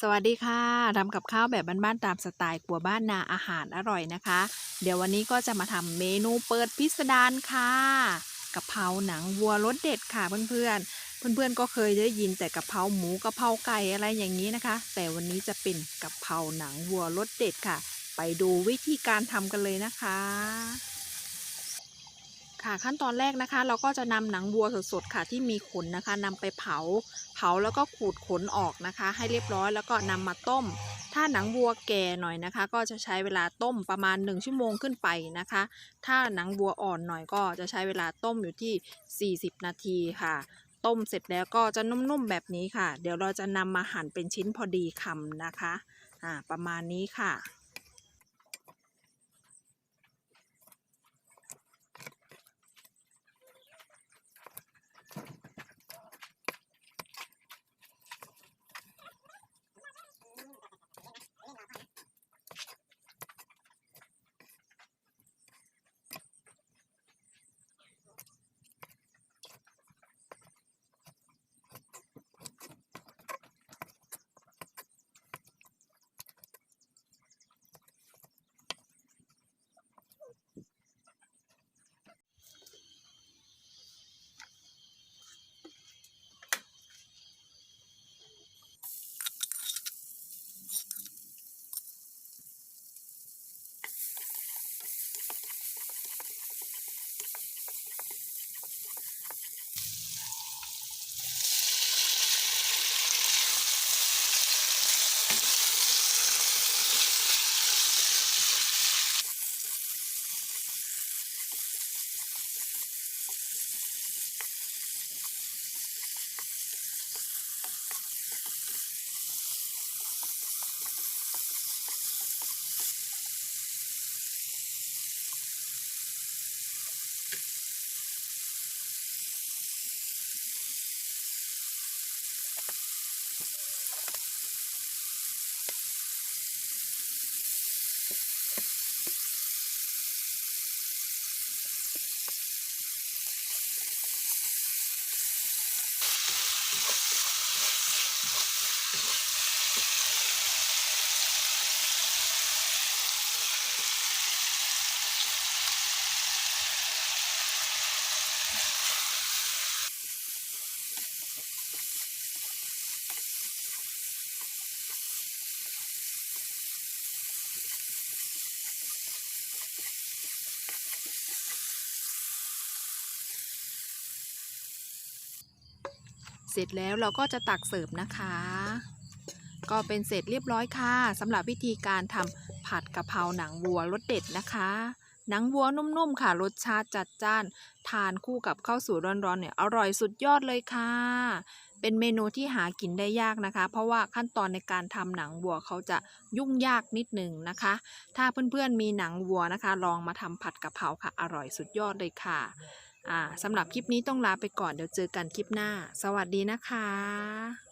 สวัสดีค่ะทำกับข้าวแบบบ้านๆตามสไตล์ครัวบ้านนาอาหารอร่อยนะคะ เดี๋ยววันนี้ก็จะมาทำเมนูเปิดพิสดารค่ะกะเพราหนังวัวรสเด็ดค่ะเพื่อนๆ เพื่อนๆก็เคยได้ยินแต่กะเพราหมูกะเพราไก่อะไรอย่างนี้นะคะ แต่วันนี้จะเป็นกะเพราหนังวัวรสเด็ดค่ะ ไปดูวิธีการทำกันเลยนะคะ ค่ะ ขั้นตอนแรกนะคะ เราก็จะนำหนังวัวสดๆค่ะ ที่มีขนนะคะนำไปเผา เผาแล้วก็ขูดขนออกนะคะ ให้เรียบร้อยแล้วก็นำมาต้ม ถ้าหนังวัวแก่หน่อยนะคะ ก็จะใช้เวลาต้มประมาณ 1 ชั่วโมงขึ้นไปนะคะ ถ้าหนังวัวอ่อนหน่อยก็จะใช้เวลาต้มอยู่ที่ 40 นาทีค่ะต้มเสร็จแล้วก็จะนุ่มๆแบบนี้ค่ะ เดี๋ยวเราจะนำมาหั่นเป็นชิ้นพอดีคำนะคะ อ่า ประมาณนี้ค่ะ เสร็จแล้วเราก็จะตักเสิร์ฟนะคะ ก็เป็นเสร็จเรียบร้อยค่ะสำหรับวิธีการทำผัดกะเพราหนังวัวรสเด็ดนะคะ หนังวัวนุ่มๆค่ะรสชาติจัดจ้าน ทานคู่กับข้าวสวยร้อนๆเนี่ยอร่อยสุดยอดเลยค่ะ เป็นเมนูที่หากินได้ยากนะคะ เพราะว่าขั้นตอนในการทำหนังวัวเขาจะยุ่งยากนิดหนึ่งนะคะ ถ้าเพื่อนๆมีหนังวัวนะคะ ลองมาทำผัดกะเพราค่ะ อร่อยสุดยอดเลยค่ะ อ่าสำหรับคลิปนี้ต้องลาไปก่อนเดี๋ยวเจอกันคลิปหน้า สวัสดีนะคะ